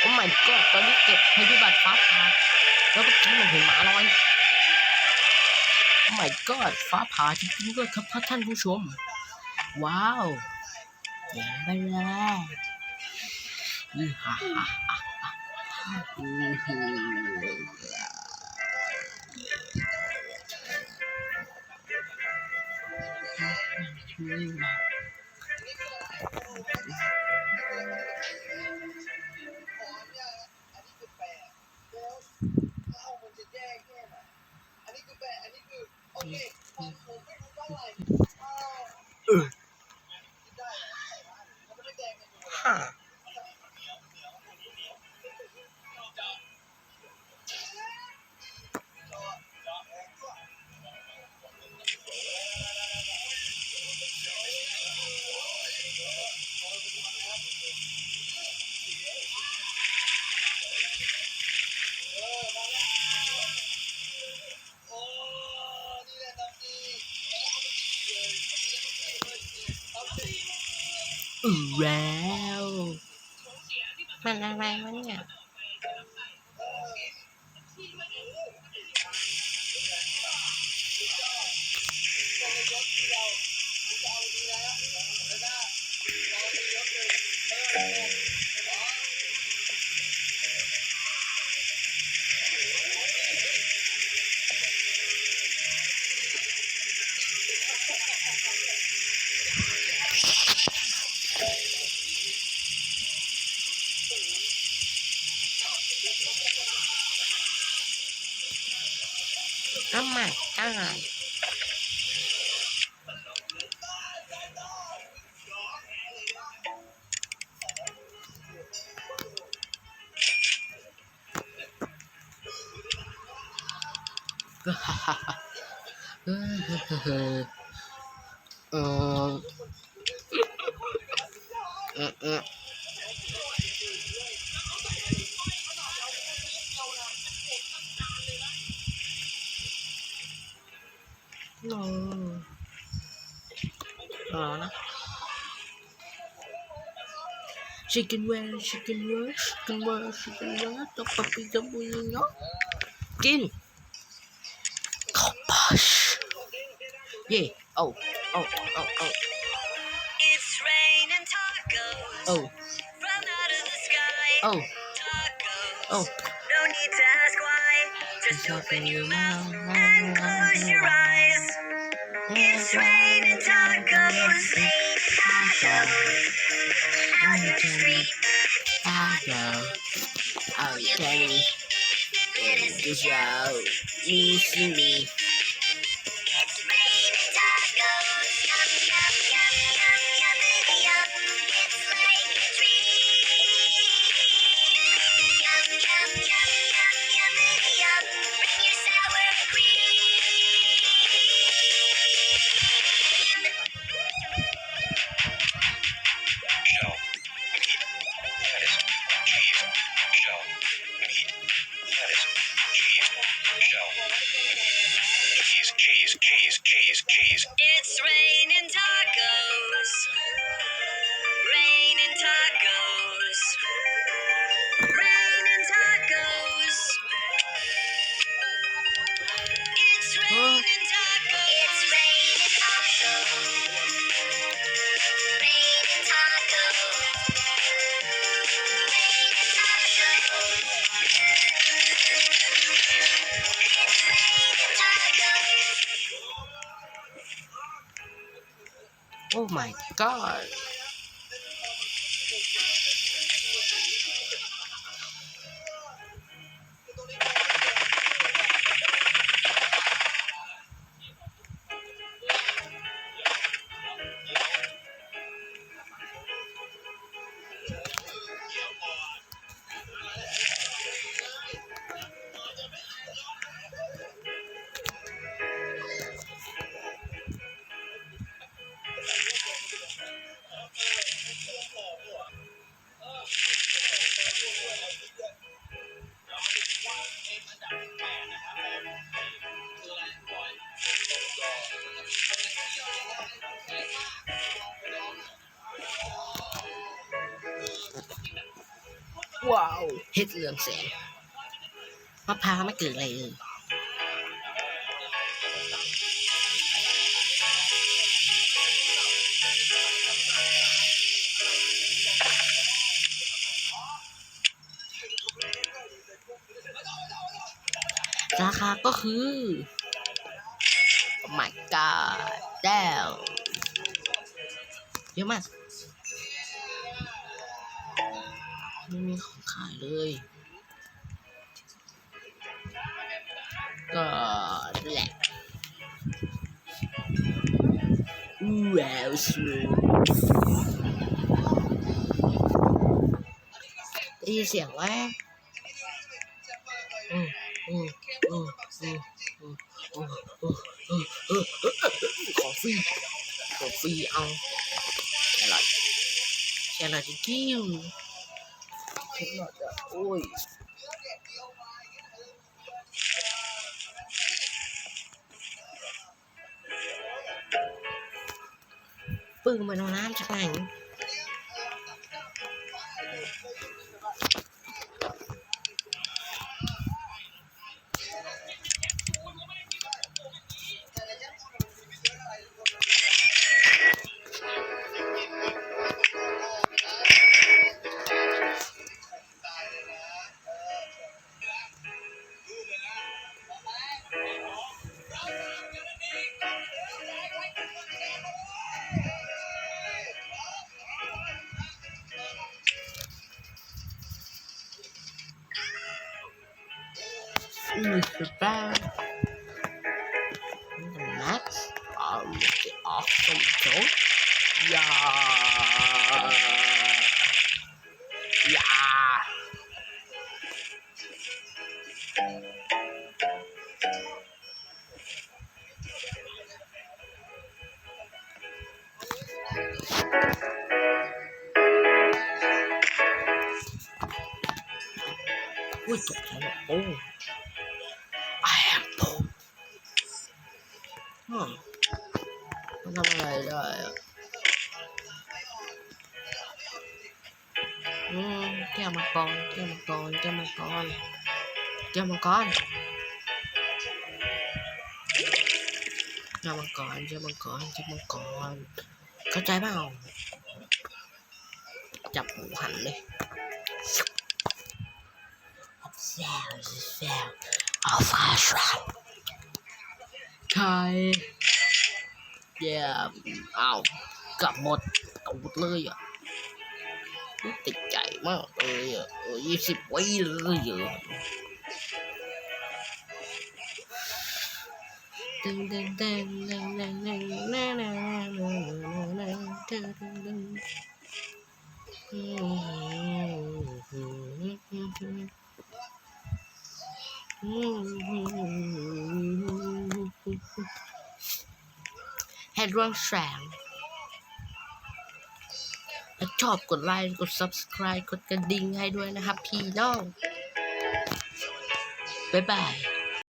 โอ้ my god ตอนนี้เก็บภัยพิบัติฟ้าผ่าแล้วก็กินมันเห็นหมาลอยโอ้ my god ฟ้าผ่าจริงๆด้วยครับท่านผู้ชม ว้าวเจ๋งไปเลยอือฮ่าฮ่าฮ่าอือหือฮ่ อือแล้วมันอะไรวะเนี่ย No. Oh. Chicken wear chicken wear chicken wear chicken wear the puppy the bullion. gosh. Yeah. Oh. Oh. Oh. Oh. It's tacos. Oh. From out of the sky. Oh. Tacos. Oh. No need to ask why. Just open your mouth and close your eyes. It's tacos. Tacos. Out street. Tacos. Oh, It is the show. You see me. Oh my god ว้าวเฮ็ดเรืองแสงมะพร้าวไม่เกิดอะไรเลยราคาก็คือ oh my god แด้วเยอะมาก ไม่มีของขายเลย ก็แหละแววสูได้ยินเสียงว่าอืมอืมอืมอืมขอฟรีขอฟรีเอาแครอทแครอทกิ้ว ฉันหน่อยจ้ะโอ้ยปืนมาโดนน้ำจากไหน Mr. Bear. Next, awesome joke. Yeah. Yeah. What the hell? Oh. มันทำอะไรได้อะอืมแก้วมังกรแก้วมังกรแก้วมังกรแก้วมังกรแก้วมังกรแก้วมังกรแก้วมังกรเข้าใจเปล่าจับหูหันเลย Observe the sound of a shrub ใช่ Okay. Yeah. อ้าวกลับหมดกลับหมดเลยอ่ะติดใจมากเลยอ่ะยี่สิบวิเลยอ่ะตึงตึงตึงตึงตึงตึงนะนะนะนะตึงตึงตึงอืม ร่วงแสงชอบกดไลค์กด subscribe กดกระดิ่งให้ด้วยนะครับ พี่น้อง บ๊ายบาย